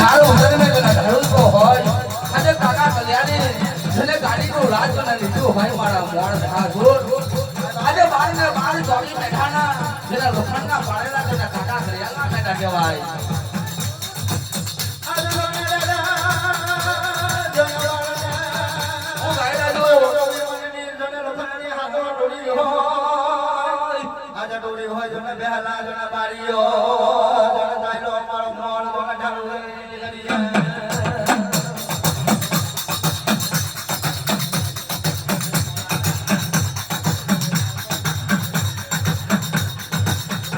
તારું ઉદરને જેને ધરું તો હોય આજે કાકા કલ્યાણી જેને ગાડીનું રાજ બનાવી લીધું હોય મારા મોણ ધા આજે બાર ને બાર ચોકી બેઠાના જેના લોખંડના પાડેલા જેના કાકા કલ્યાણના બેઠા કહેવાય.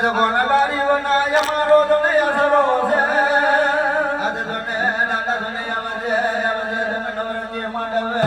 આજ કોણ બારી વનાય મારો જને અસરો છે આજ જને દાદા જને આવજે આવજે જને નવરંગી માંડવે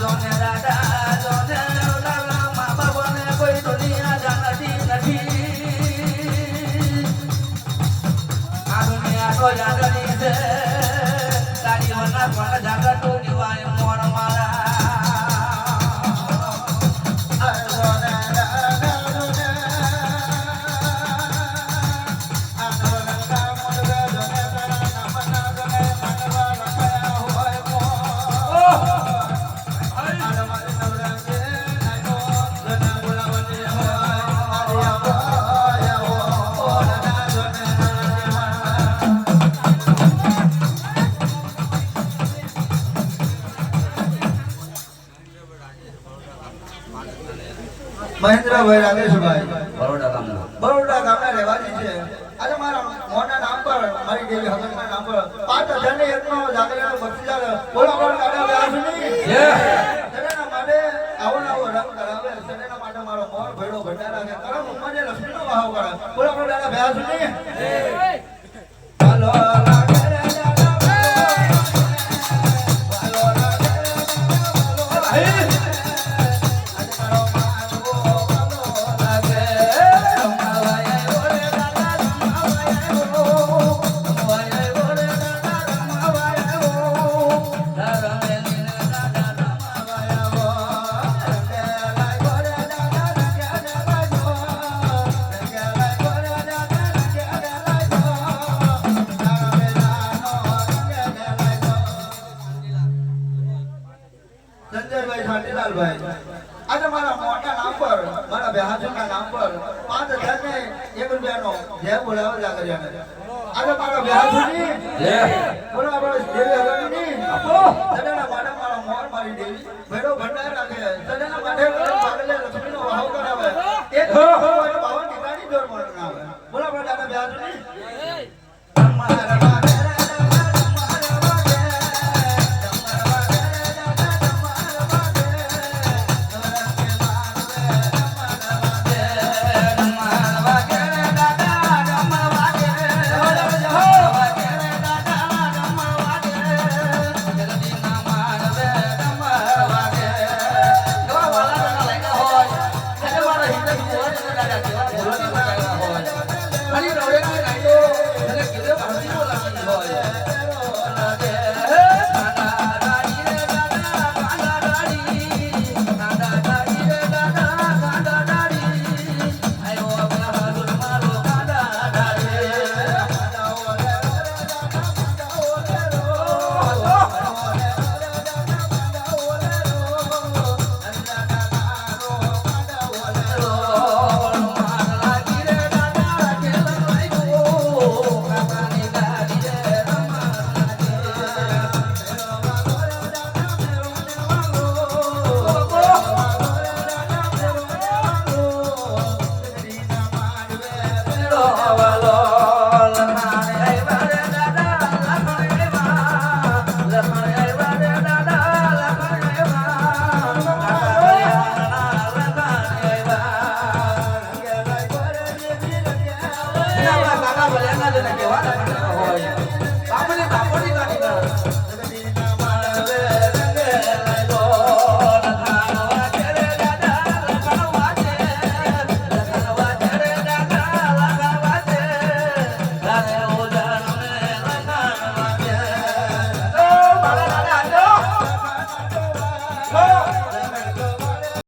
જોને દાદા મા બાપને કોઈ દુનિયા જાણતી નથી. આ દુનિયા તો જાગરની છે પણ જાગતો જીવાય મોણ મહેન્દ્રભાઈ રાકેશભાઈ. બરોડા ગામના. બરોડા ગામના રહેવાસી છે. આજે મારા મોના નામ પર મારી દેવી હસનના નામ પર પાંચ હજારની એકનો જાગરણ બક્ષીદાર બોલા બોલ કાઢા વ્યાસની. સરેના માટે આવો ને રંગ કરાવે સરેના માટે મારો મોર ભેડો ભંડારા કે કરમ ઉમ્માને લક્ષ્મીનો વાહો કરે. બોલો બોલ દાદા વ્યાસની હાલો લાગે શાંતિલાલભાઈ આજે મારા મોટા નામ પર મારા બહાદુરના નામ પર પાંચ હજાર ને એક રૂપિયાનો જય બોલાવો જાગરિયાને આજે મારા જય. બોલા બોલા દેવી આપો. સદાના માટે મારા મોર મારી દેવી ભેડો ભંડાર રાખે સદાના માટે પાગલે લક્ષ્મીનો વાહો કરાવે. એ બાવન ઠેકાણી જોર મળે બોલો બોલો દાદા બેહાજો બાપા ભલ્યા ના જતા કેવા આપણને બાપોની